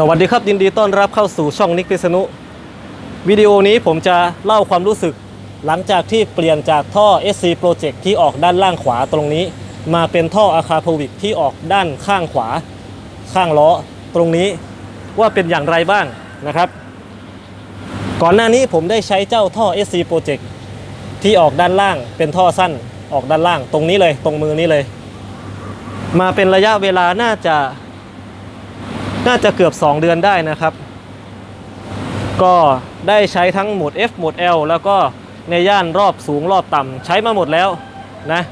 สวัสดีครับยินดีต้อนรับเข้าสู่ช่องนิกพิษณุวิดีโอนี้ผมจะเล่าความรู้สึก หลังจากที่เปลี่ยนจากท่อ SC Project ที่ออกด้านล่างขวาตรงนี้ มาเป็นท่ออาคาพวิกที่ออกด้านข้างขวา ข้างล้อตรงนี้ว่าเป็นอย่างไรบ้างนะครับ ก่อนหน้านี้ผมได้ใช้เจ้าท่อ SC Project ที่ออกด้านล่างเป็นท่อสั้นออกด้านล่างตรงนี้เลยตรงมือนี้เลย มาเป็นระยะเวลาน่าจะ น่าจะเกือบ 2 เดือนได้นะครับ ก็ได้ใช้ทั้งโหมด F โหมด L แล้วก็ในย่านรอบสูงรอบต่ำใช้มาหมดแล้วนะ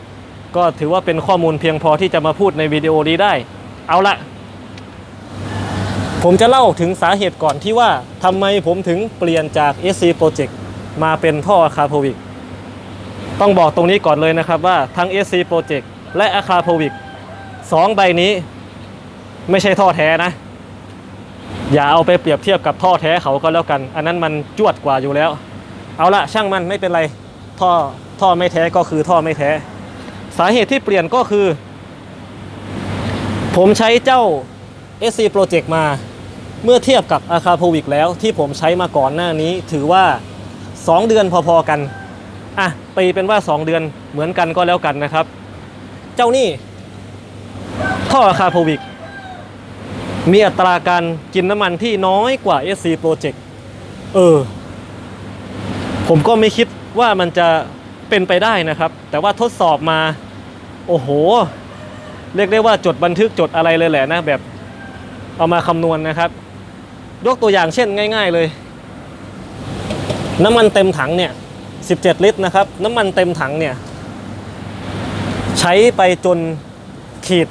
ก็ถือว่าเป็นข้อมูลเพียงพอที่จะมาพูดในวิดีโอนี้ได้ เอาละผมจะเล่าถึงสาเหตุก่อนที่ว่าทำไมผมถึงเปลี่ยนจาก SC Project มาเป็นท่อคาโพวิกต้องบอกตรงนี้ก่อนเลยนะครับว่าทั้ง SC Project และอาคาโพวิกสองใบนี้ไม่ใช่ท่อแท้นะ อย่าเอาไปเปรียบเทียบกับท่อแท้เขาก็แล้วกัน อันนั้นมันจวดกว่าอยู่แล้ว เอาละช่างมันไม่เป็นไรท่อท่อไม่แท้ก็คือท่อไม่แท้ สาเหตุที่เปลี่ยนก็คือ ผมใช้เจ้า SC Project มา เมื่อเทียบกับอาคาโพวิกแล้วที่ผมใช้มาก่อนหน้านี้ ถือว่า 2 เดือนพอๆกันอะตีเป็นว่า 2 เดือนเหมือนกันก็แล้วกันนะครับ เจ้านี่ท่ออาคาโพวิก มีอัตราการกินน้ำมันที่น้อยกว่า SC Project เออ ผมก็ไม่คิดว่ามันจะเป็นไปได้นะครับ แต่ว่าทดสอบมา โอ้โห เรียกได้ว่าจดบันทึกจดอะไรเลยแหละนะ แบบเอามาคำนวณนะครับ ยกตัวอย่างเช่นง่าย ๆเลย น้ำมันเต็มถังเนี่ย 17 ลิตรนะครับ น้ำมันเต็มถังเนี่ย ใช้ไปจนขีด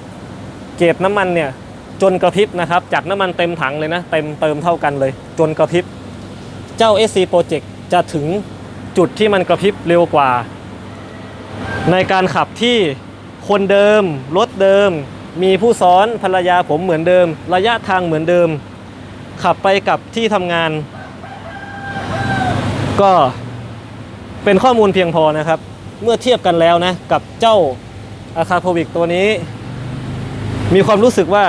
เกรดน้ำมันเนี่ย จนกระพริบนะครับ จากน้ำมันเต็มถังเลยนะ เต็มเติมเท่ากันเลย จนกระพริบ เจ้า SC Project จะถึงจุดที่มันกระพริบเร็วกว่า ในการขับที่คนเดิม รถเดิม มีผู้ซ้อนภรรยาผมเหมือนเดิม ระยะทางเหมือนเดิม ขับไปกับที่ทำงาน ก็เป็นข้อมูลเพียงพอนะครับ เมื่อเทียบกันแล้วนะ กับเจ้าอาคาโพวิกตัวนี้ มีความรู้สึกว่า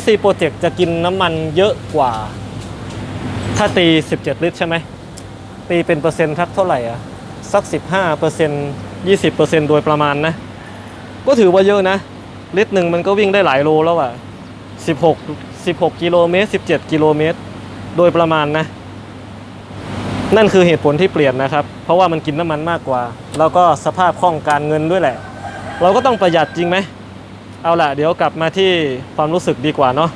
SC Project จะกินน้ำมันเยอะกว่า ถ้าตี 17 ลิตรใช่ไหม ตีเป็นเปอร์เซ็นต์ทักเท่าไหร่อะสัก 15เปอร์เซ็นต์20เปอร์เซ็นต์โดยประมาณนะ ก็ถือว่าเยอะนะ ลิตรหนึ่งมันก็วิ่งได้หลายโลแล้วอะ16 16 กิโลเมตร 17 กิโลเมตร โดยประมาณนะ นั่นคือเหตุผลที่เปลี่ยนนะครับ เพราะว่ามันกินน้ำมันมากกว่า แล้วก็สภาพคล่องการเงินด้วยแหละ เราก็ต้องประหยัดจริงไหม เอาละเดี๋ยวกลับมาที่ความรู้สึกดีกว่าเนาะ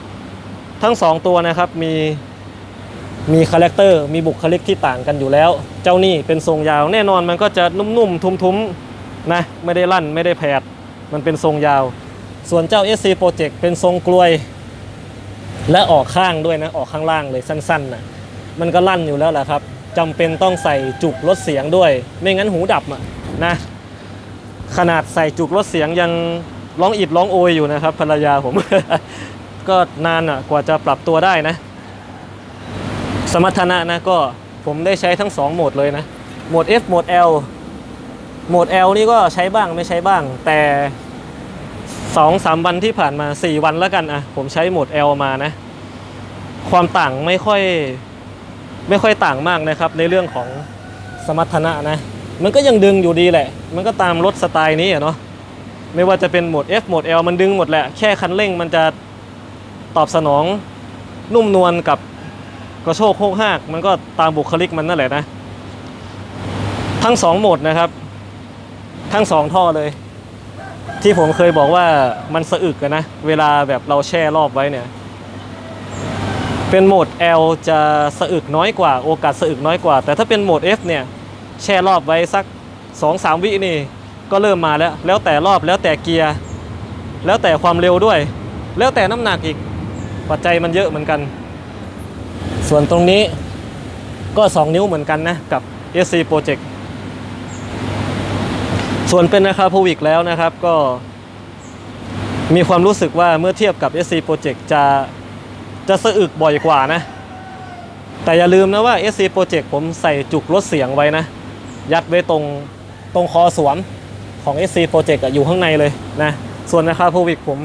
ทั้งสองตัวนะครับมีมีคาแรคเตอร์มีบุคลิกที่ต่างกันอยู่แล้ว เจ้านี่เป็นทรงยาวแน่นอนมันก็จะนุ่มๆ ทุ้มๆนะไม่ได้ลั่นไม่ได้แผดมันเป็นทรงยาว ส่วนเจ้า SC Project เป็นทรงกลวย และออกข้างด้วยนะออกข้างล่างเลยสั้นๆนะมันก็ลั่นอยู่แล้วแหละครับจำเป็นต้องใส่จุกลดเสียงด้วย ไม่งั้นหูดับอะนะขนาดใส่จุกลดเสียงยัง ร้องอิดร้องโอยอยู่นะครับภรรยาผม ก็นานอะกว่าจะปรับตัวได้นะ สมรรถนะนะก็ผมได้ใช้ทั้ง 2 โหมดเลยนะ โหมด F โหมด L โหมด L นี่ก็ใช้บ้างไม่ใช้บ้าง แต่ 2 3 วันที่ผ่านมา 4 วันแล้วกันอะผมใช้โหมด L มานะ ความต่างไม่ค่อยไม่ค่อยต่างมากนะครับ ในเรื่องของสมรรถนะนะ มันก็ยังดึงอยู่ดีแหละ มันก็ตามรถสไตล์นี้อะเนาะ ไม่ว่าจะเป็นโหมด F โหมด L มันดึงหมดแหละ แค่คันเร่งมันจะตอบสนองนุ่มนวลกับกระโชกโคกหากมันก็ตามบุคลิกมันนั่นแหละนะ ทั้งสองโหมดนะครับ ทั้งสองท่อเลย ที่ผมเคยบอกว่ามันสะอึกนะ เวลาแบบเราแช่รอบไว้เนี่ย เป็นโหมด L จะสะอึกน้อยกว่า โอกาสสะอึกน้อยกว่า แต่ถ้าเป็นโหมด F เนี่ย แช่รอบไว้สัก 2-3 วินี่ ก็เริ่มมาแล้ว แล้วแต่รอบแล้วแต่เกียร์ แล้วแต่ความเร็วด้วย แล้วแต่น้ำหนักอีก ปัจจัยมันเยอะเหมือนกัน ส่วนตรงนี้ก็ 2 นิ้วเหมือนกันนะ กับ SC Project ส่วนเป็นราคาโพวิกแล้วนะครับก็ มีความรู้สึกว่าเมื่อเทียบกับ SC Project จะจะสะอึกบ่อยกว่านะ แต่อย่าลืมนะว่า SC Project ผมใส่จุกลดเสียงไว้นะ ยัดไว้ตรงตรงคอสวม ของ SC Project อะอยู่ข้างในเลยนะ ส่วนราคาโพวิกผม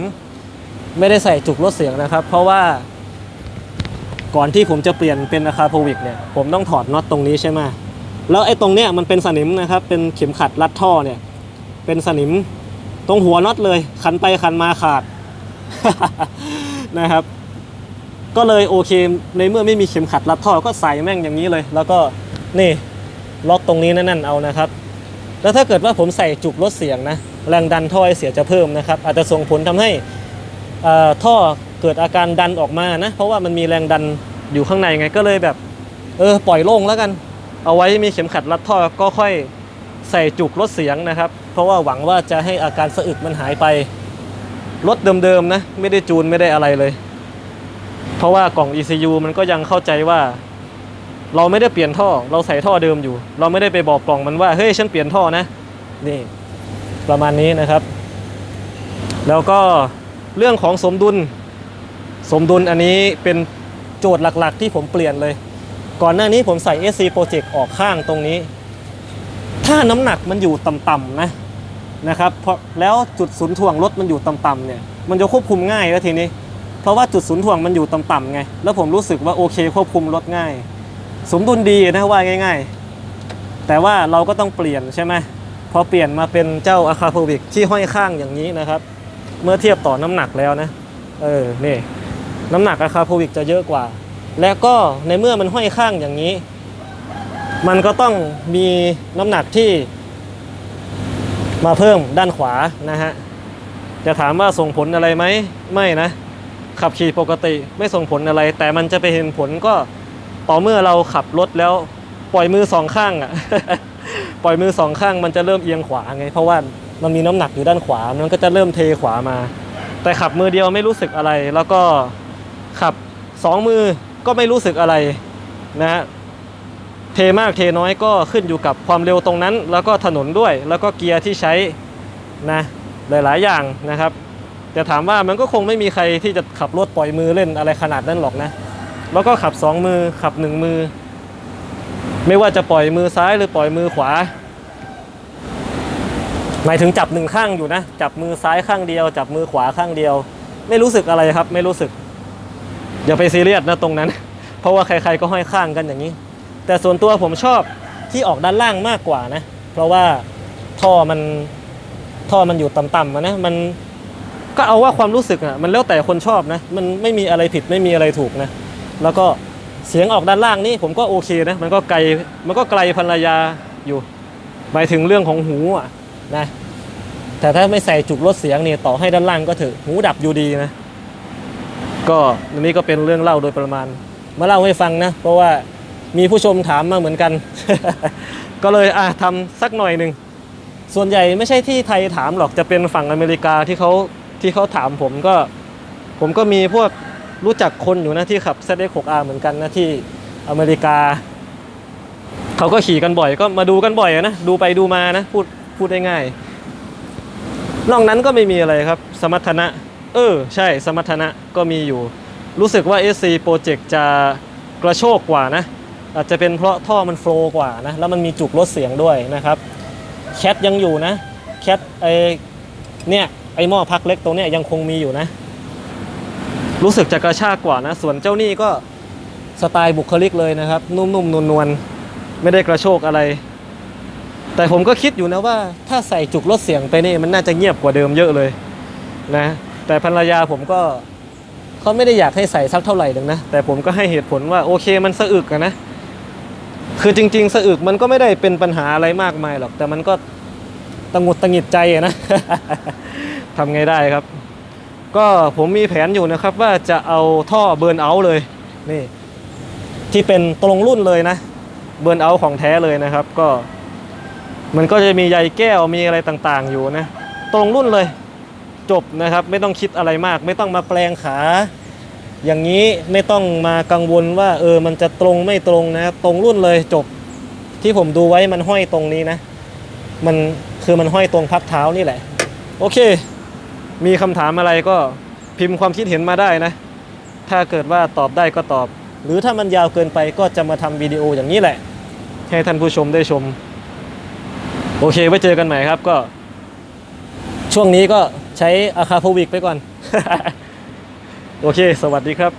ไม่ได้ใส่จุกลดเสียงนะครับ เพราะว่าก่อนที่ผมจะเปลี่ยนเป็นอะคาโพวิกเนี่ยผมต้องถอดน็อตตรงนี้ใช่ไหมแล้วไอ้ตรงเนี้ยมันเป็นสนิมนะครับ เป็นเข็มขัดรัดท่อเนี่ย เป็นสนิมตรงหัวน็อตเลย ขันไปขันมาขาดนะครับ ก็เลยโอเคในเมื่อไม่มีเข็มขัดรัดท่อก็ใส่แม่งอย่างนี้เลย แล้วก็นี่ล็อกตรงนี้นั่นๆเอานะครับ แล้วถ้าเกิดว่าผมใส่จุกลดเสียงนะแรงดันท่อไอเสียจะเพิ่มนะครับ อาจจะส่งผลทำให้ท่อเกิดอาการดันออกมานะ เพราะว่ามันมีแรงดันอยู่ข้างในไงก็เลยแบบ เออปล่อยโล่งแล้วกัน เอาไว้มีเข็มขัดรัดท่อก็ค่อยใส่จุกลดเสียงนะครับ เพราะว่าหวังว่าจะให้อาการสะอึกมันหายไปรถเดิมๆนะ ไม่ได้จูนไม่ได้อะไรเลย เพราะว่ากล่อง ECU มันก็ยังเข้าใจว่า เราไม่ได้เปลี่ยนท่อ เราใส่ท่อเดิมอยู่ เราไม่ได้ไปบอกกล่องมันว่า เฮ้ยฉันเปลี่ยนท่อนะ นี่ ประมาณนี้นะครับ แล้วก็เรื่องของสมดุล สมดุลอันนี้เป็นโจทย์หลักๆ ที่ผมเปลี่ยนเลย ก่อนหน้านี้ผมใส่ SC Project ออกข้างตรงนี้ ถ้าน้ำหนักมันอยู่ต่ำๆนะนะครับเพราะแล้วจุดศูนย์ถ่วงรถมันอยู่ต่ำๆเนี่ย มันจะควบคุมง่ายแล้วทีนี้ เพราะว่าจุดศูนย์ถ่วงมันอยู่ต่ำๆไง แล้วผมรู้สึกว่าโอเคควบคุมรถง่าย สมดุลดีนะว่าง่าย ๆ แต่ว่าเราก็ต้องเปลี่ยนใช่ไหมพอเปลี่ยนมาเป็นเจ้าอะคาโ o วิกที่ห้อยข้างอย่างนี้นะครับ เมื่อเทียบต่อน้ำหนักแล้วนะเออนี่น้ำหนักอะคาโ o วิกจะเยอะกว่า และก็ในเมื่อมันห้อยข้างอย่างนี้ มันก็ต้องมีน้ำหนักที่มาเพิ่มด้านขวานะฮะ จะถามว่าส่งผลอะไรไหม ไม่นะ ขับขี่ปกติไม่ส่งผลอะไร แต่มันจะไปเห็นผลก็ ต่อเมื่อเราขับรถแล้วปล่อยมือสองข้างอะ ปล่อยมือสองข้างมันจะเริ่มเอียงขวาไง เพราะว่ามันมีน้ำหนักอยู่ด้านขวา มันก็จะเริ่มเทขวามา แต่ขับมือเดียวไม่รู้สึกอะไร แล้วก็ขับสองมือก็ไม่รู้สึกอะไรนะฮะเทมากเทน้อยก็ขึ้นอยู่กับความเร็วตรงนั้น แล้วก็ถนนด้วย แล้วก็เกียร์ที่ใช้นะหลายๆอย่างนะครับแต่ถามว่ามันก็คงไม่มีใครที่จะขับรถปล่อยมือเล่นอะไรขนาดนั้นหรอกนะ แล้วก็ขับสองมือขับหนึ่งมือ ไม่ว่าจะปล่อยมือซ้ายหรือปล่อยมือขวา หมายถึงจับหนึ่งข้างอยู่นะ จับมือซ้ายข้างเดียว จับมือขวาข้างเดียว ไม่รู้สึกอะไรครับ ไม่รู้สึก อย่าไปซีเรียสนะตรงนั้น เพราะว่าใครๆก็ห้อยข้างกันอย่างนี้ แต่ส่วนตัวผมชอบที่ออกด้านล่างมากกว่านะ เพราะว่าท่อมันท่อมันอยู่ต่ำๆนะมันก็เอาว่าความรู้สึกอะมันแล้วแต่คนชอบนะ มันไม่มีอะไรผิดไม่มีอะไรถูกนะ แล้วก็เสียงออกด้านล่างนี่ผมก็โอเคนะมันก็ไกลมันก็ไกลภรรยาอยู่หมายถึงเรื่องของหูอะนะแต่ถ้าไม่ใส่จุกลดเสียงนี่ต่อให้ด้านล่างก็เถอะหูดับอยู่ดีนะก็อันนี้ก็เป็นเรื่องเล่าโดยประมาณ มาเล่าให้ฟังนะ เพราะว่ามีผู้ชมถามมาเหมือนกัน ก็เลยอะทำสักหน่อยหนึ่งส่วนใหญ่ไม่ใช่ที่ไทยถามหรอกจะเป็นฝั่งอเมริกาที่เขาที่เขาถามผมก็ ผมก็มีพวก รู้จักคนอยู่นะที่ขับ ZX6R เหมือนกันนะที่อเมริกา เขาก็ขี่กันบ่อยก็มาดูกันบ่อยนะ ดูไปดูมานะ พูดพูดได้ง่ายนอกนั้นก็ไม่มีอะไรครับ สมรรถนะ เออ ใช่สมรรถนะก็มีอยู่ รู้สึกว่า SC Project จะกระโชกกว่านะ อาจจะเป็นเพราะท่อมันโฟล์กว่านะ แล้วมันมีจุกลดเสียงด้วยนะครับแคทยังอยู่นะแคทไอเนี่ยไอหม้อพักเล็กตรงเนี้ยยังคงมีอยู่นะ รู้สึกจะกระชากกว่านะ ส่วนเจ้านี่ก็สไตล์บุคลิกเลยนะครับ นุ่มๆนวลๆไม่ได้กระโชกอะไร แต่ผมก็คิดอยู่นะว่า ถ้าใส่จุกลดเสียงไปนี่มันน่าจะเงียบกว่าเดิมเยอะเลยนะ แต่ภรรยาผมก็เขาไม่ได้อยากให้ใส่สักเท่าไหร่หนึ่งนะ แต่ผมก็ให้เหตุผลว่าโอเคมันสะอึกนะ คือจริง ๆ สะอึกมันก็ไม่ได้เป็นปัญหาอะไรมากมายหรอก แต่มันก็ตังหงุดตังหิดใจนะทำไงได้ครับ ก็ผมมีแผนอยู่นะครับว่าจะเอาท่อเบิร์นเอาท์เลยนี่ที่เป็นตรงรุ่นเลยนะเบิร์นเอาท์ของแท้เลยนะครับก็ มันก็จะมีใยแก้วมีอะไรต่างๆอยู่นะตรงรุ่นเลยจบนะครับ ไม่ต้องคิดอะไรมาก ไม่ต้องมาแปลงขา อย่างนี้ไม่ต้องมากังวลว่า เออมันจะตรงไม่ตรงนะครับตรงรุ่นเลยจบที่ผมดูไว้มันห้อยตรงนี้นะ มันคือมันห้อยตรงพักเท้านี่แหละ โอเค มีคำถามอะไรก็พิมพ์ความคิดเห็นมาได้นะ ถ้าเกิดว่าตอบได้ก็ตอบ หรือถ้ามันยาวเกินไปก็จะมาทำวิดีโออย่างนี้แหละ ให้ท่านผู้ชมได้ชม โอเคไว้เจอกันใหม่ครับก็ ช่วงนี้ก็ใช้อาคาโพวิกไปก่อน โอเค สวัสดีครับ